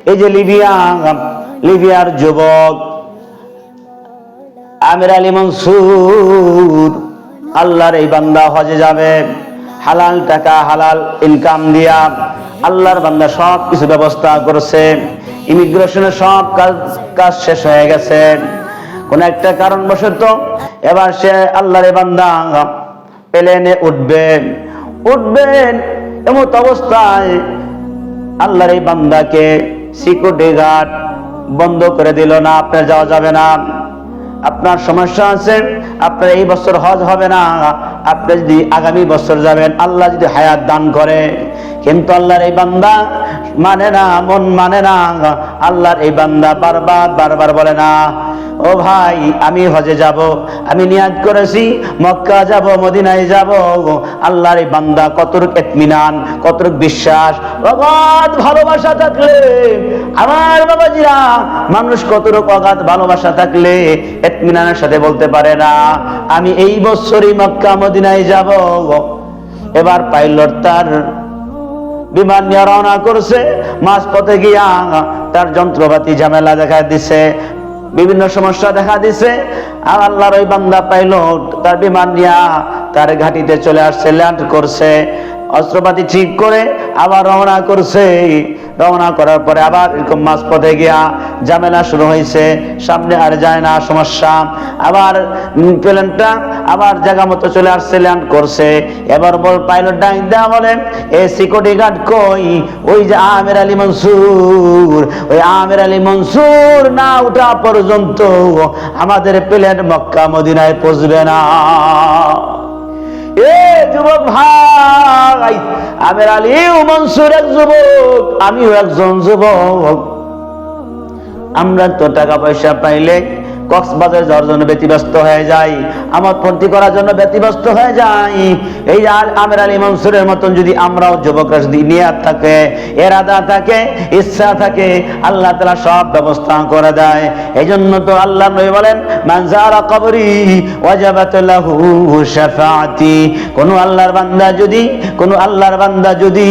এই যে লিবিয়া, লিবিয়ার যুবক আমির আলী মনসুর, আল্লাহর এই বান্দা হজে যাবে। হালাল টাকা, হালাল ইনকাম দিয়া আল্লাহর বান্দা সব কিছু ব্যবস্থা করছে। ইমিগ্রেশনের সব কাজ কাজ শেষ হয়ে গেছে। কোন একটা কারণবশত এবার সে আল্লাহর এই বান্দা প্লেনে উঠবেন উঠবেন এমত অবস্থায় আল্লাহর এই বান্দাকে সিকিউরিটি গার্ড বন্ধ করে দিল না, আপনার যাওয়া যাবে না। আপনার সমস্যা আছে, আপনার এই বছর হজ হবে না, আপনি যদি আগামী বছর যাবেন, আল্লাহ যদি হায়াত দান করে। কিন্তু আল্লাহর এই বান্দা মানে না, মন মানে না, আল্লাহর এই বান্দা বারবার বারবার বলে না ও ভাই, আমি হজে যাব, আমি নিয়াজ করেছি, মক্কা যাব, মদিনায় যাব। আল্লাহর এই বান্দা কতটুক এতমিনান, কতটুক বিশ্বাস, অগাধ ভালোবাসা থাকলে, আমার বাবাজিরা, মানুষ কতটুক অগাধ ভালোবাসা থাকলে এতমিনানের সাথে বলতে পারে না, আমি এই বছরই মক্কা, মদিনায় যাব। এবার পাইলট তার বিমান নিয়ে রওনা করছে মাঝ পথে গিয়া তার যন্ত্রপাতি ঝামেলা দেখা দিছে। বিভিন্ন সমস্যা দেখা দিছে। আর আল্লাহর ওই বান্দা পাইলট, তার বিমান নিয়া তার ঘাটিতে চলে আসছে, ল্যান্ড করছে, অস্ত্রপাতি ঠিক করে আবার রওনা করছে। রওনা করার পরে আবার এরকম মাছ পথে গিয়া ঝামেলা শুরু হয়েছে সামনে আর যায় না, সমস্যা। আবার প্লেনটা আবার জায়গা মতো চলে আসছে ল্যান্ড করছে। এবার বল পাইলট ডাক দেওয়া বলেন এ সিকিউরিটি গার্ড কই? ওই যে আমের আলী মনসুর, ওই আমের আলী মনসুর না ওঠা পর্যন্ত আমাদের প্লেন মক্কা মদিনায় পৌঁছবে না। এ যুবক ভাই, আমের আলী মনসুর এক যুবক, আমিও একজন যুবক। আমরা তো টাকা পয়সা পাইলে কক্সবাজার যাওয়ার জন্য ব্যতিব্যস্ত হয়ে যাই আমার ভর্তি করার জন্য ব্যতিব্যস্ত হয়ে যাই এই আর আমের আলী মনসুরের মতন যদি আমরাও যুবকরা যদি নিয়াত থাকে, এরাদা থাকে, ইচ্ছা থাকে, আল্লাহ তালা সব ব্যবস্থা করে দেয়। এই জন্য তো আল্লাহ নবী বলেন মানজারা কবরি ওয়াজাবাত লাহু শাফাআতি। কোন আল্লাহর বান্দা যদি, কোন আল্লাহর বান্দা যদি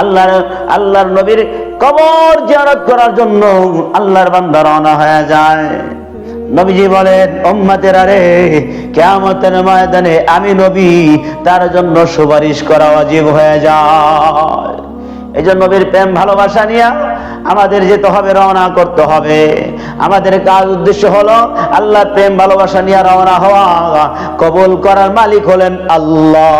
আল্লাহর আল্লাহর নবীর কবর জিয়ারত করার জন্য আল্লাহর বান্দা রওনা হয়ে যায়। নবীজি বলেন, উম্মতের আরে কিয়ামতের ময়দানে আমি নবী, তার জন্য সুপারিশ করা অজীব হয়ে যায়। এই জন্য নবীর প্রেম, ভালোবাসা নিয়ে আমাদের যেতে হবে, রওনা করতে হবে। আমাদের কাজ উদ্দেশ্য হলো আল্লাহ প্রেম, ভালোবাসা নিয়ে রওনা হওয়া। কবুল করার মালিক হলেন আল্লাহ।